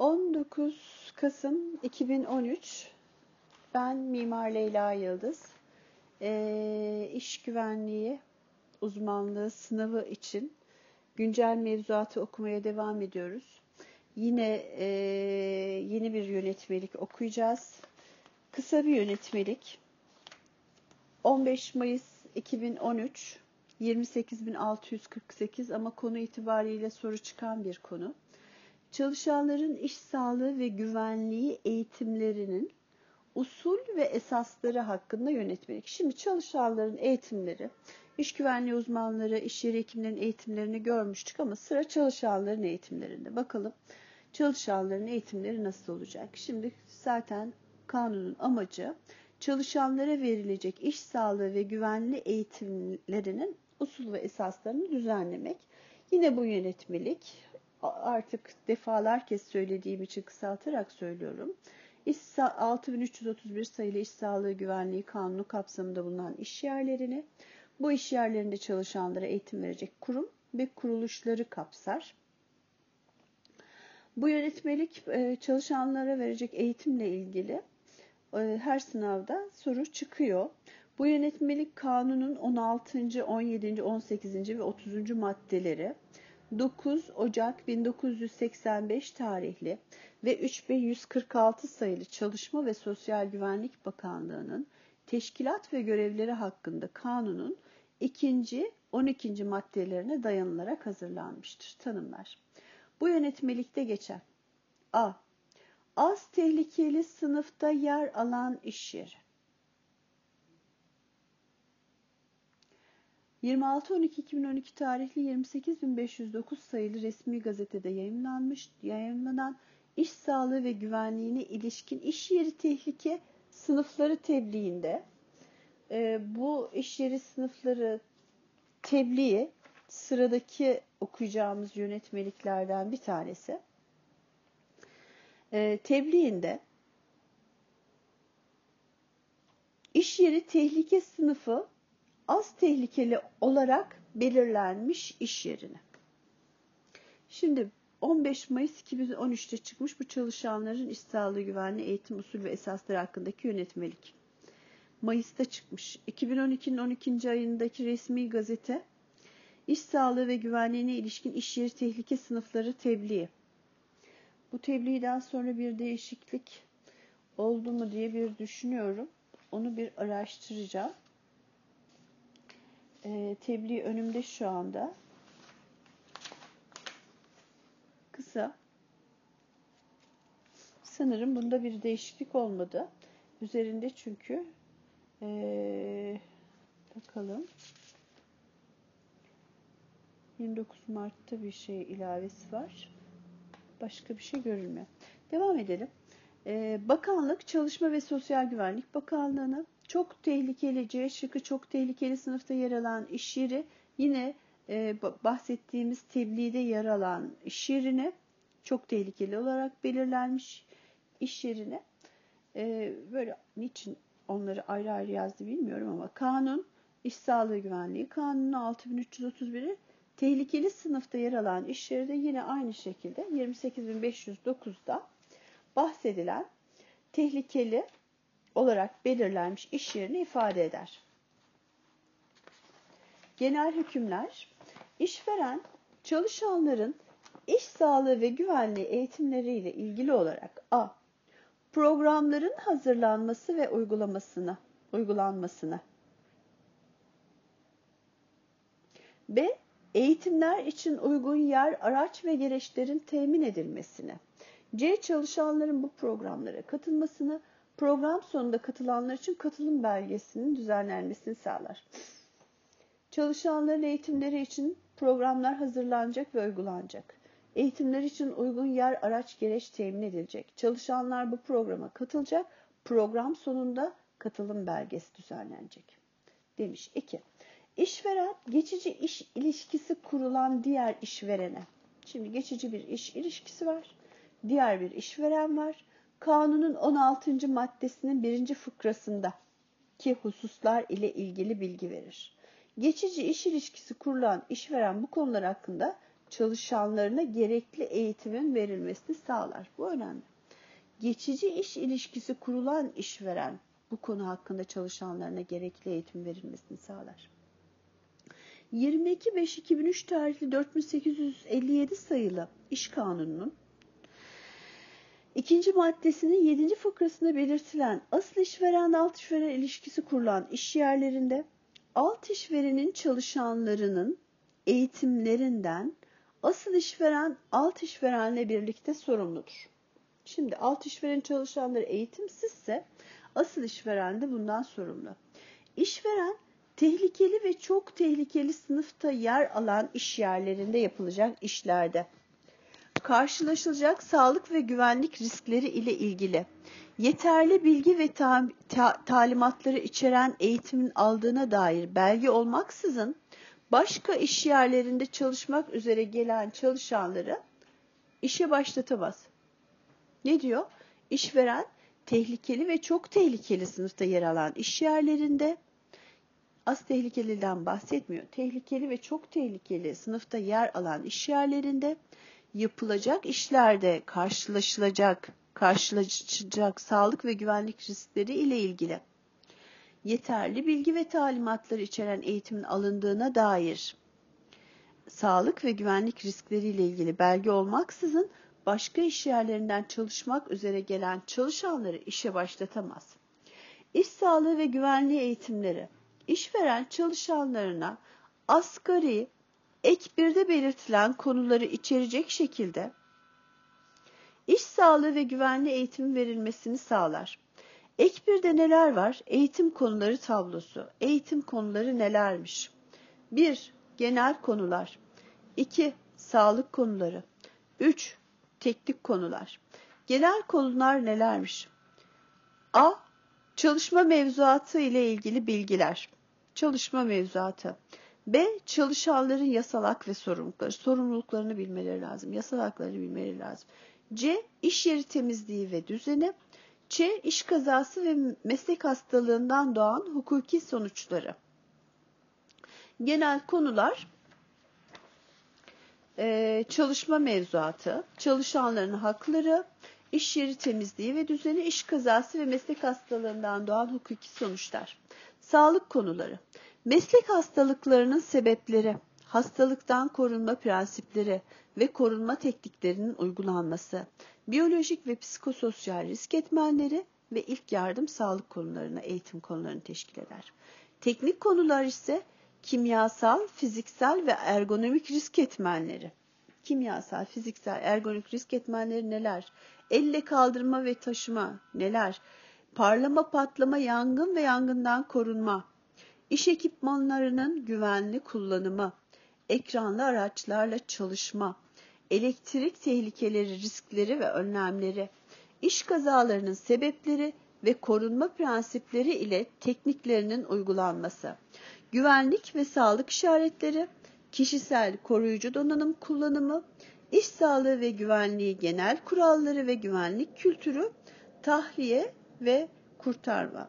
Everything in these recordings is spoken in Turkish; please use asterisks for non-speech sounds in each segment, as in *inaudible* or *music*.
19 Kasım 2013 ben Mimar Leyla Yıldız e, iş güvenliği uzmanlığı sınavı için güncel mevzuatı okumaya devam ediyoruz. Yine e, yeni bir yönetmelik okuyacağız. Kısa bir yönetmelik. 15 Mayıs 2013 28648 ama konu itibariyle soru çıkan bir konu. Çalışanların iş sağlığı ve güvenliği eğitimlerinin usul ve esasları hakkında yönetmelik. Şimdi çalışanların eğitimleri, iş güvenliği uzmanları, iş yeri hekimlerinin eğitimlerini görmüştük ama sıra çalışanların eğitimlerinde. Bakalım çalışanların eğitimleri nasıl olacak? Şimdi zaten kanunun amacı çalışanlara verilecek iş sağlığı ve güvenli eğitimlerinin usul ve esaslarını düzenlemek. Yine bu yönetmelik artık defalar kez söylediğim için kısaltarak söylüyorum. İş 6331 sayılı İş Sağlığı Güvenliği Kanunu kapsamında bulunan iş yerlerini, bu iş yerlerinde çalışanlara eğitim verecek kurum ve kuruluşları kapsar. Bu yönetmelik e, çalışanlara verecek eğitimle ilgili e, her sınavda soru çıkıyor. Bu yönetmelik kanunun 16., 17., 18. ve 30. maddeleri 9 Ocak 1985 tarihli ve 3146 sayılı Çalışma ve Sosyal Güvenlik Bakanlığı'nın teşkilat ve görevleri hakkında kanunun 2. 12. maddelerine dayanılarak hazırlanmıştır. Tanımlar. Bu yönetmelikte geçen A. Az tehlikeli sınıfta yer alan iş yeri. 26.12.2012 tarihli 28.509 sayılı resmi gazetede yayınlanmış, yayınlanan iş sağlığı ve güvenliğine ilişkin iş yeri tehlike sınıfları tebliğinde e, bu iş yeri sınıfları tebliği sıradaki okuyacağımız yönetmeliklerden bir tanesi. E, tebliğinde iş yeri tehlike sınıfı az tehlikeli olarak belirlenmiş iş yerine. Şimdi 15 Mayıs 2013'te çıkmış bu çalışanların iş sağlığı güvenliği eğitim usul ve esasları hakkındaki yönetmelik. Mayıs'ta çıkmış. 2012'nin 12. ayındaki resmi gazete İş sağlığı ve güvenliğine ilişkin iş yeri tehlike sınıfları tebliği. Bu tebliğden sonra bir değişiklik oldu mu diye bir düşünüyorum. Onu bir araştıracağım. E, tebliğ önümde şu anda. Kısa. Sanırım bunda bir değişiklik olmadı. Üzerinde çünkü ee, bakalım 29 Mart'ta bir şey ilavesi var. Başka bir şey görülmüyor. Devam edelim. Ee, Bakanlık Çalışma ve Sosyal Güvenlik Bakanlığı'na çok tehlikeli, C şıkkı çok tehlikeli sınıfta yer alan iş yeri yine e, bahsettiğimiz tebliğde yer alan iş yerine çok tehlikeli olarak belirlenmiş iş yerine e, böyle niçin onları ayrı ayrı yazdı bilmiyorum ama kanun iş sağlığı güvenliği kanunu 6331'i tehlikeli sınıfta yer alan iş yeri de yine aynı şekilde 28509'da bahsedilen tehlikeli olarak belirlenmiş iş yerini ifade eder. Genel hükümler, işveren çalışanların iş sağlığı ve güvenliği eğitimleriyle ilgili olarak a. programların hazırlanması ve uygulamasına, uygulanmasına b. eğitimler için uygun yer, araç ve gereçlerin temin edilmesine c. çalışanların bu programlara katılmasını program sonunda katılanlar için katılım belgesinin düzenlenmesini sağlar. Çalışanların eğitimleri için programlar hazırlanacak ve uygulanacak. Eğitimler için uygun yer, araç, gereç temin edilecek. Çalışanlar bu programa katılacak. Program sonunda katılım belgesi düzenlenecek. Demiş 2. İşveren geçici iş ilişkisi kurulan diğer işverene. Şimdi geçici bir iş ilişkisi var. Diğer bir işveren var kanunun 16. maddesinin birinci fıkrasında ki hususlar ile ilgili bilgi verir. Geçici iş ilişkisi kurulan işveren bu konular hakkında çalışanlarına gerekli eğitimin verilmesini sağlar. Bu önemli. Geçici iş ilişkisi kurulan işveren bu konu hakkında çalışanlarına gerekli eğitim verilmesini sağlar. 22.5.2003 tarihli 4857 sayılı İş Kanunu'nun ikinci maddesinin 7. fıkrasında belirtilen asıl işveren alt işveren ilişkisi kurulan iş yerlerinde alt işverenin çalışanlarının eğitimlerinden asıl işveren alt işverenle birlikte sorumludur. Şimdi alt işveren çalışanları eğitimsizse asıl işveren de bundan sorumlu. İşveren tehlikeli ve çok tehlikeli sınıfta yer alan iş yerlerinde yapılacak işlerde karşılaşılacak sağlık ve güvenlik riskleri ile ilgili yeterli bilgi ve ta ta talimatları içeren eğitimin aldığına dair belge olmaksızın başka iş yerlerinde çalışmak üzere gelen çalışanları işe başlatamaz. Ne diyor? İşveren tehlikeli ve çok tehlikeli sınıfta yer alan iş yerlerinde az tehlikeliden bahsetmiyor. Tehlikeli ve çok tehlikeli sınıfta yer alan iş yerlerinde yapılacak işlerde karşılaşılacak, karşılaşacak sağlık ve güvenlik riskleri ile ilgili yeterli bilgi ve talimatları içeren eğitimin alındığına dair sağlık ve güvenlik riskleri ile ilgili belge olmaksızın başka iş yerlerinden çalışmak üzere gelen çalışanları işe başlatamaz. İş sağlığı ve güvenliği eğitimleri işveren çalışanlarına asgari ek birde belirtilen konuları içerecek şekilde iş sağlığı ve güvenli eğitim verilmesini sağlar. Ek birde neler var? Eğitim konuları tablosu. Eğitim konuları nelermiş? 1. Genel konular. 2. Sağlık konuları. 3. Teknik konular. Genel konular nelermiş? A. Çalışma mevzuatı ile ilgili bilgiler. Çalışma mevzuatı. B. Çalışanların yasal hak ve sorumlulukları. Sorumluluklarını bilmeleri lazım. Yasal haklarını bilmeleri lazım. C. İş yeri temizliği ve düzeni. Ç. İş kazası ve meslek hastalığından doğan hukuki sonuçları. Genel konular çalışma mevzuatı, çalışanların hakları, iş yeri temizliği ve düzeni, iş kazası ve meslek hastalığından doğan hukuki sonuçlar. Sağlık konuları, meslek hastalıklarının sebepleri, hastalıktan korunma prensipleri ve korunma tekniklerinin uygulanması, biyolojik ve psikososyal risk etmenleri ve ilk yardım sağlık konularına, eğitim konularını teşkil eder. Teknik konular ise kimyasal, fiziksel ve ergonomik risk etmenleri. Kimyasal, fiziksel, ergonomik risk etmenleri neler? Elle kaldırma ve taşıma neler? Parlama, patlama, yangın ve yangından korunma. İş ekipmanlarının güvenli kullanımı. Ekranlı araçlarla çalışma. Elektrik tehlikeleri, riskleri ve önlemleri. İş kazalarının sebepleri ve korunma prensipleri ile tekniklerinin uygulanması güvenlik ve sağlık işaretleri, kişisel koruyucu donanım kullanımı, iş sağlığı ve güvenliği genel kuralları ve güvenlik kültürü, tahliye ve kurtarma.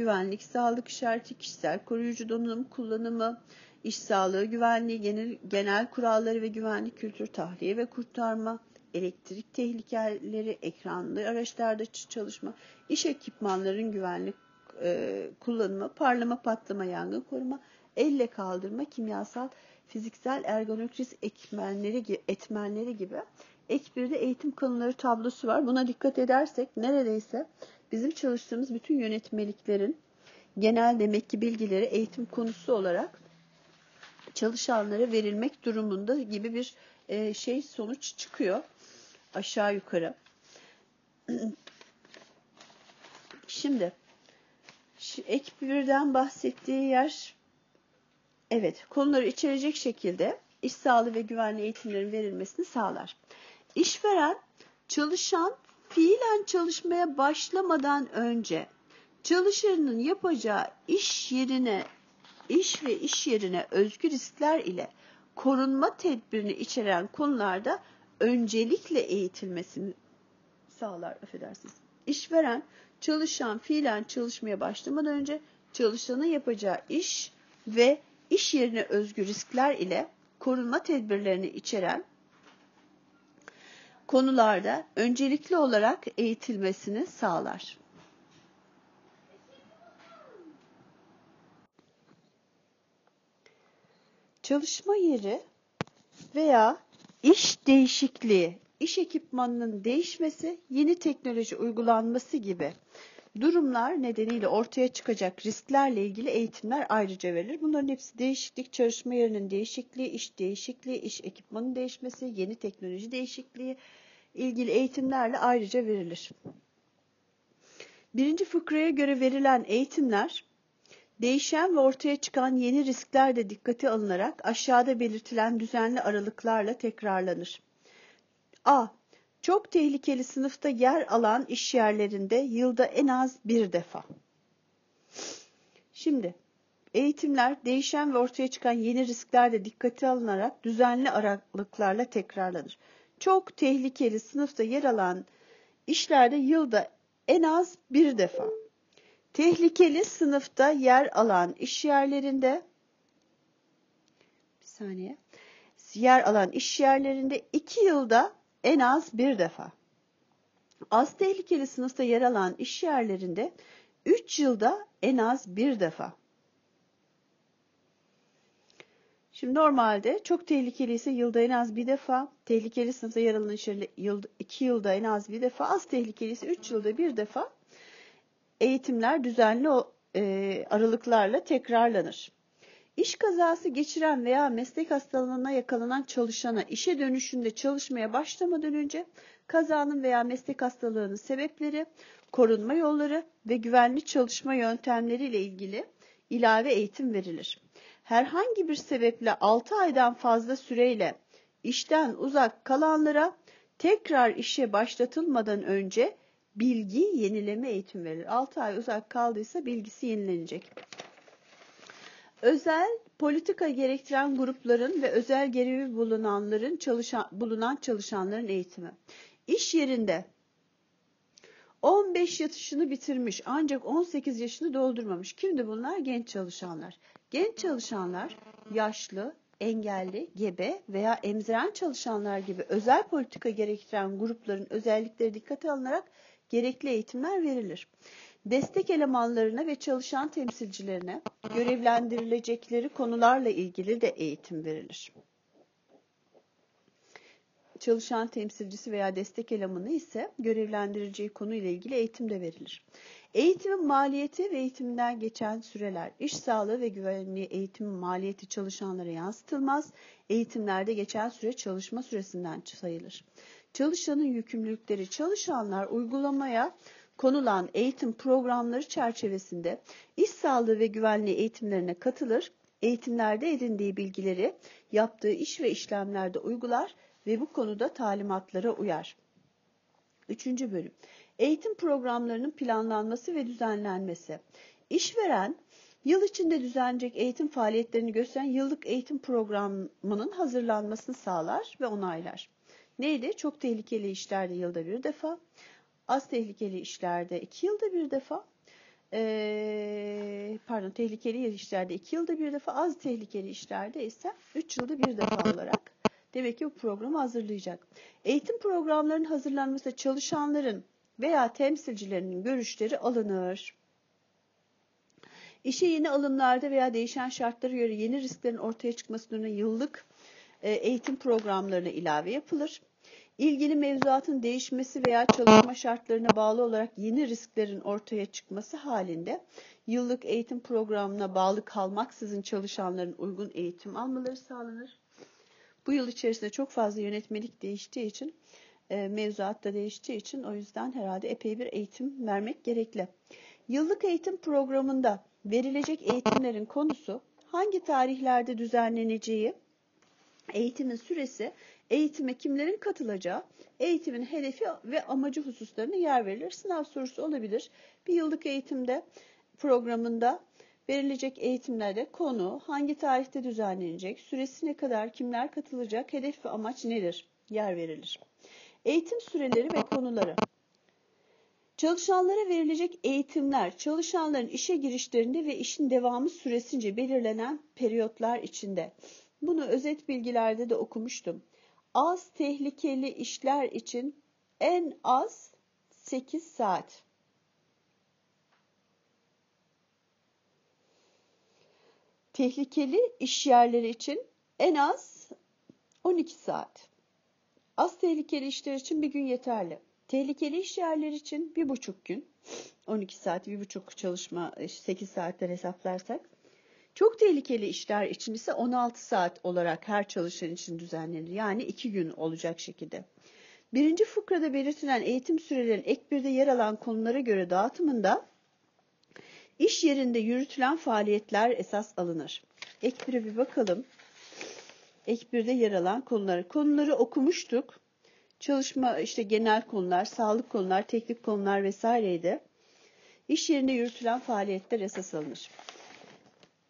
Güvenlik, sağlık işareti, kişisel koruyucu donanım kullanımı, iş sağlığı, güvenliği, genel, genel kuralları ve güvenlik kültürü, tahliye ve kurtarma, elektrik tehlikeleri, ekranlı araçlarda çalışma, iş ekipmanların güvenlik e, kullanımı, parlama, patlama, yangın koruma, elle kaldırma, kimyasal, fiziksel ergonomik risk etmenleri, etmenleri gibi ek bir de eğitim konuları tablosu var. Buna dikkat edersek neredeyse bizim çalıştığımız bütün yönetmeliklerin genel demek ki bilgileri eğitim konusu olarak çalışanlara verilmek durumunda gibi bir e, şey sonuç çıkıyor aşağı yukarı. *clears throat* Şimdi ek birden bahsettiği yer evet konuları içerecek şekilde iş sağlığı ve güvenli eğitimlerin verilmesini sağlar. İşveren çalışan fiilen çalışmaya başlamadan önce çalışanın yapacağı iş yerine iş ve iş yerine özgü riskler ile korunma tedbirini içeren konularda öncelikle eğitilmesini sağlar affedersiniz. İşveren çalışan fiilen çalışmaya başlamadan önce çalışanın yapacağı iş ve iş yerine özgü riskler ile korunma tedbirlerini içeren konularda öncelikli olarak eğitilmesini sağlar. Çalışma yeri veya iş değişikliği, iş ekipmanının değişmesi, yeni teknoloji uygulanması gibi durumlar nedeniyle ortaya çıkacak risklerle ilgili eğitimler ayrıca verilir. Bunların hepsi değişiklik, çalışma yerinin değişikliği, iş değişikliği, iş ekipmanının değişmesi, yeni teknoloji değişikliği ilgili eğitimlerle ayrıca verilir. Birinci fıkraya göre verilen eğitimler Değişen ve ortaya çıkan yeni riskler de dikkate alınarak aşağıda belirtilen düzenli aralıklarla tekrarlanır. A. Çok tehlikeli sınıfta yer alan iş yerlerinde yılda en az bir defa. Şimdi eğitimler değişen ve ortaya çıkan yeni riskler de dikkate alınarak düzenli aralıklarla tekrarlanır. Çok tehlikeli sınıfta yer alan işlerde yılda en az bir defa. Tehlikeli sınıfta yer alan iş yerlerinde bir saniye yer alan iş yerlerinde iki yılda en az bir defa. Az tehlikeli sınıfta yer alan iş yerlerinde üç yılda en az bir defa. Şimdi normalde çok tehlikeli ise yılda en az bir defa, tehlikeli sınıfta yer alan iş yerinde iki yılda en az bir defa, az tehlikeli ise üç yılda bir defa eğitimler düzenli e, aralıklarla tekrarlanır. İş kazası geçiren veya meslek hastalığına yakalanan çalışana işe dönüşünde çalışmaya başlamadan önce kazanın veya meslek hastalığının sebepleri, korunma yolları ve güvenli çalışma yöntemleri ile ilgili ilave eğitim verilir. Herhangi bir sebeple 6 aydan fazla süreyle işten uzak kalanlara tekrar işe başlatılmadan önce bilgi yenileme eğitim verilir. 6 ay uzak kaldıysa bilgisi yenilenecek. Özel politika gerektiren grupların ve özel görevi bulunanların çalışan, bulunan çalışanların eğitimi. İş yerinde 15 yaşını bitirmiş ancak 18 yaşını doldurmamış. Kimdi bunlar? Genç çalışanlar. Genç çalışanlar yaşlı, engelli, gebe veya emziren çalışanlar gibi özel politika gerektiren grupların özellikleri dikkate alınarak gerekli eğitimler verilir. Destek elemanlarına ve çalışan temsilcilerine görevlendirilecekleri konularla ilgili de eğitim verilir. Çalışan temsilcisi veya destek elemanı ise görevlendireceği konuyla ilgili eğitim de verilir. Eğitimin maliyeti ve eğitimden geçen süreler, iş sağlığı ve güvenliği eğitimin maliyeti çalışanlara yansıtılmaz. Eğitimlerde geçen süre çalışma süresinden sayılır. Çalışanın yükümlülükleri çalışanlar uygulamaya konulan eğitim programları çerçevesinde iş sağlığı ve güvenliği eğitimlerine katılır, eğitimlerde edindiği bilgileri yaptığı iş ve işlemlerde uygular ve bu konuda talimatlara uyar. Üçüncü bölüm. Eğitim programlarının planlanması ve düzenlenmesi. İşveren, yıl içinde düzenlenecek eğitim faaliyetlerini gösteren yıllık eğitim programının hazırlanmasını sağlar ve onaylar. Neydi? Çok tehlikeli işlerde yılda bir defa, az tehlikeli işlerde iki yılda bir defa, ee, pardon tehlikeli işlerde iki yılda bir defa, az tehlikeli işlerde ise üç yılda bir defa olarak demek ki bu programı hazırlayacak. Eğitim programlarının hazırlanması çalışanların veya temsilcilerinin görüşleri alınır. İşe yeni alımlarda veya değişen şartlara göre yeni risklerin ortaya çıkmasına yıllık e, eğitim programlarına ilave yapılır. İlgili mevzuatın değişmesi veya çalışma şartlarına bağlı olarak yeni risklerin ortaya çıkması halinde yıllık eğitim programına bağlı kalmaksızın çalışanların uygun eğitim almaları sağlanır. Bu yıl içerisinde çok fazla yönetmelik değiştiği için, e, mevzuat da değiştiği için o yüzden herhalde epey bir eğitim vermek gerekli. Yıllık eğitim programında verilecek eğitimlerin konusu hangi tarihlerde düzenleneceği, eğitimin süresi eğitime kimlerin katılacağı, eğitimin hedefi ve amacı hususlarına yer verilir. Sınav sorusu olabilir. Bir yıllık eğitimde programında verilecek eğitimlerde konu, hangi tarihte düzenlenecek, süresine kadar kimler katılacak, hedef ve amaç nedir? Yer verilir. Eğitim süreleri ve konuları. Çalışanlara verilecek eğitimler, çalışanların işe girişlerinde ve işin devamı süresince belirlenen periyotlar içinde Bunu özet bilgilerde de okumuştum. Az tehlikeli işler için en az 8 saat. Tehlikeli iş yerleri için en az 12 saat. Az tehlikeli işler için bir gün yeterli. Tehlikeli iş yerleri için bir buçuk gün. 12 saat, bir buçuk çalışma, 8 saatler hesaplarsak. Çok tehlikeli işler için ise 16 saat olarak her çalışan için düzenlenir. Yani 2 gün olacak şekilde. Birinci fıkrada belirtilen eğitim sürelerinin ek birde yer alan konulara göre dağıtımında iş yerinde yürütülen faaliyetler esas alınır. Ek bire bir bakalım. Ek birde yer alan konuları. Konuları okumuştuk. Çalışma işte genel konular, sağlık konular, teknik konular vesaireydi. İş yerinde yürütülen faaliyetler esas alınır.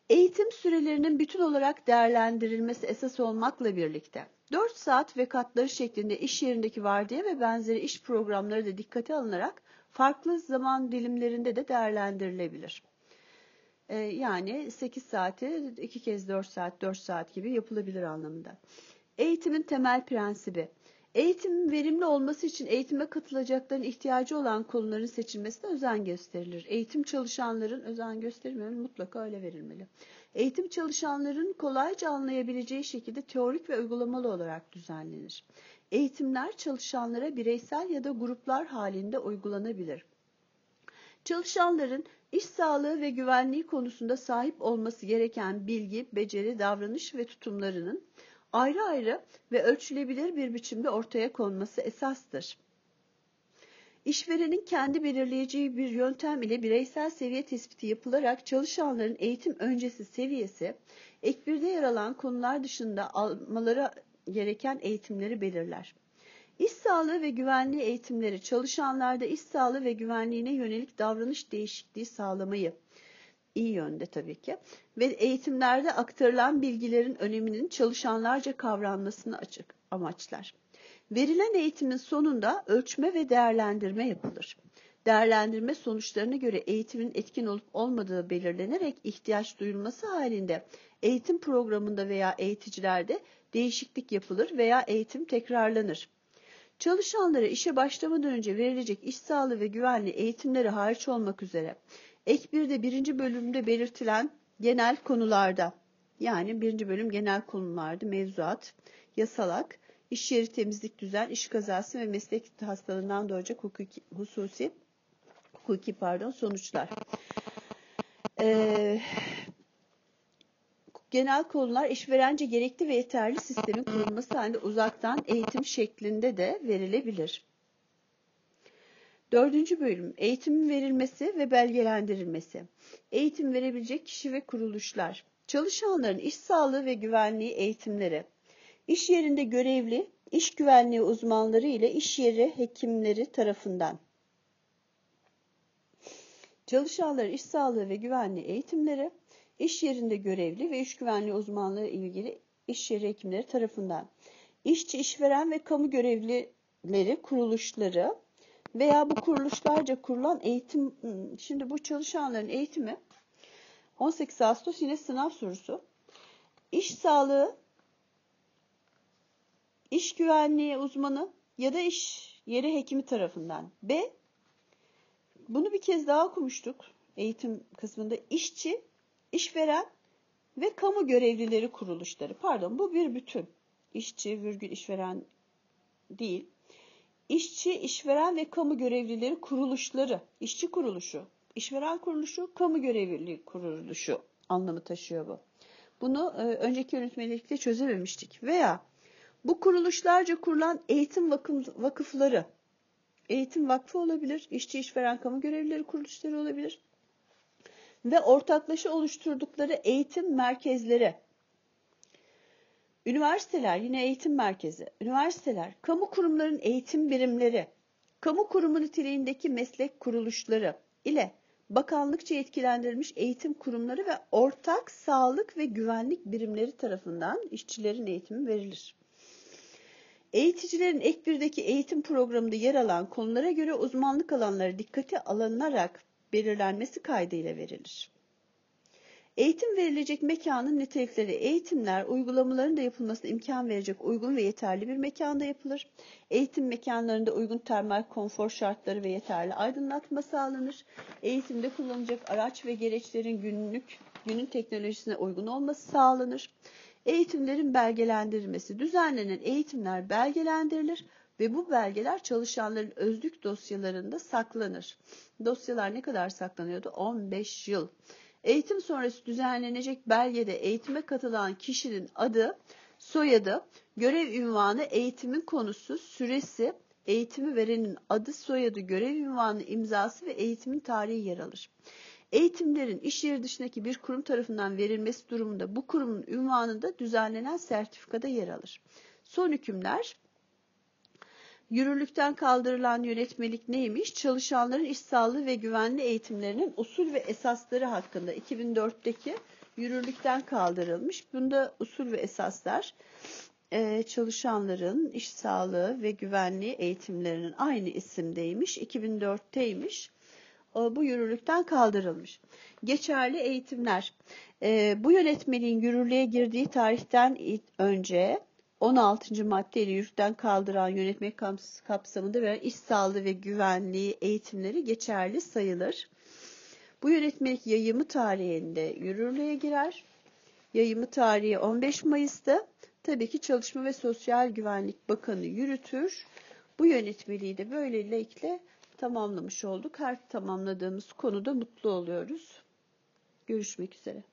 Eğitim sürelerinin bütün olarak değerlendirilmesi esas olmakla birlikte 4 saat ve katları şeklinde iş yerindeki vardiya ve benzeri iş programları da dikkate alınarak farklı zaman dilimlerinde de değerlendirilebilir. Ee, yani 8 saati 2 kez 4 saat 4 saat gibi yapılabilir anlamında. Eğitimin temel prensibi Eğitimin verimli olması için eğitime katılacakların ihtiyacı olan konuların seçilmesine özen gösterilir. Eğitim çalışanların özen gösterilmeli, mutlaka öyle verilmeli. Eğitim çalışanların kolayca anlayabileceği şekilde teorik ve uygulamalı olarak düzenlenir. Eğitimler çalışanlara bireysel ya da gruplar halinde uygulanabilir. Çalışanların iş sağlığı ve güvenliği konusunda sahip olması gereken bilgi, beceri, davranış ve tutumlarının ayrı ayrı ve ölçülebilir bir biçimde ortaya konması esastır. İşverenin kendi belirleyeceği bir yöntem ile bireysel seviye tespiti yapılarak çalışanların eğitim öncesi seviyesi, ek birde yer alan konular dışında almaları gereken eğitimleri belirler. İş sağlığı ve güvenliği eğitimleri çalışanlarda iş sağlığı ve güvenliğine yönelik davranış değişikliği sağlamayı, iyi yönde tabii ki ve eğitimlerde aktarılan bilgilerin öneminin çalışanlarca kavranmasını açık amaçlar. Verilen eğitimin sonunda ölçme ve değerlendirme yapılır. Değerlendirme sonuçlarına göre eğitimin etkin olup olmadığı belirlenerek ihtiyaç duyulması halinde eğitim programında veya eğiticilerde değişiklik yapılır veya eğitim tekrarlanır. Çalışanlara işe başlamadan önce verilecek iş sağlığı ve güvenliği eğitimleri hariç olmak üzere Ek 1'de birinci bölümde belirtilen genel konularda yani birinci bölüm genel konulardı mevzuat, yasalak, iş yeri temizlik düzen, iş kazası ve meslek hastalığından doğacak hukuki, hususi hukuki pardon sonuçlar. Ee, genel konular işverence gerekli ve yeterli sistemin kurulması halinde uzaktan eğitim şeklinde de verilebilir. Dördüncü bölüm eğitimin verilmesi ve belgelendirilmesi. Eğitim verebilecek kişi ve kuruluşlar. Çalışanların iş sağlığı ve güvenliği eğitimleri. İş yerinde görevli iş güvenliği uzmanları ile iş yeri hekimleri tarafından. Çalışanların iş sağlığı ve güvenliği eğitimleri, iş yerinde görevli ve iş güvenliği uzmanlığı ilgili iş yeri hekimleri tarafından. İşçi, işveren ve kamu görevlileri kuruluşları, veya bu kuruluşlarca kurulan eğitim, şimdi bu çalışanların eğitimi 18 Ağustos yine sınav sorusu. İş sağlığı, iş güvenliği uzmanı ya da iş yeri hekimi tarafından. B. Bunu bir kez daha okumuştuk eğitim kısmında. işçi, işveren ve kamu görevlileri kuruluşları. Pardon bu bir bütün. İşçi, virgül işveren değil işçi, işveren ve kamu görevlileri kuruluşları, işçi kuruluşu, işveren kuruluşu, kamu görevliliği kuruluşu anlamı taşıyor bu. Bunu e, önceki yönetmelikte çözememiştik. Veya bu kuruluşlarca kurulan eğitim vakıfları, eğitim vakfı olabilir, işçi, işveren, kamu görevlileri kuruluşları olabilir. Ve ortaklaşa oluşturdukları eğitim merkezleri, Üniversiteler yine eğitim merkezi, üniversiteler, kamu kurumların eğitim birimleri, kamu kurumu niteliğindeki meslek kuruluşları ile bakanlıkça yetkilendirilmiş eğitim kurumları ve ortak sağlık ve güvenlik birimleri tarafından işçilerin eğitimi verilir. Eğiticilerin ek birdeki eğitim programında yer alan konulara göre uzmanlık alanları dikkate alınarak belirlenmesi kaydıyla verilir. Eğitim verilecek mekanın nitelikleri, eğitimler uygulamaların da yapılmasına imkan verecek uygun ve yeterli bir mekanda yapılır. Eğitim mekanlarında uygun termal konfor şartları ve yeterli aydınlatma sağlanır. Eğitimde kullanılacak araç ve gereçlerin günlük günün teknolojisine uygun olması sağlanır. Eğitimlerin belgelendirilmesi, düzenlenen eğitimler belgelendirilir ve bu belgeler çalışanların özlük dosyalarında saklanır. Dosyalar ne kadar saklanıyordu? 15 yıl. Eğitim sonrası düzenlenecek belgede eğitime katılan kişinin adı, soyadı, görev ünvanı, eğitimin konusu, süresi, eğitimi verenin adı, soyadı, görev ünvanı, imzası ve eğitimin tarihi yer alır. Eğitimlerin iş yeri dışındaki bir kurum tarafından verilmesi durumunda bu kurumun ünvanında düzenlenen sertifikada yer alır. Son hükümler Yürürlükten kaldırılan yönetmelik neymiş? Çalışanların iş sağlığı ve güvenli eğitimlerinin usul ve esasları hakkında 2004'teki yürürlükten kaldırılmış. Bunda usul ve esaslar e, çalışanların iş sağlığı ve güvenliği eğitimlerinin aynı isimdeymiş. 2004'teymiş. Bu yürürlükten kaldırılmış. Geçerli eğitimler. E, bu yönetmeliğin yürürlüğe girdiği tarihten önce 16. maddeyle yürürlükten kaldıran yönetmek kapsamında veren iş sağlığı ve güvenliği eğitimleri geçerli sayılır. Bu yönetmelik yayımı tarihinde yürürlüğe girer. Yayımı tarihi 15 Mayıs'ta. Tabii ki Çalışma ve Sosyal Güvenlik Bakanı yürütür. Bu yönetmeliği de böylelikle tamamlamış olduk. Her tamamladığımız konuda mutlu oluyoruz. Görüşmek üzere.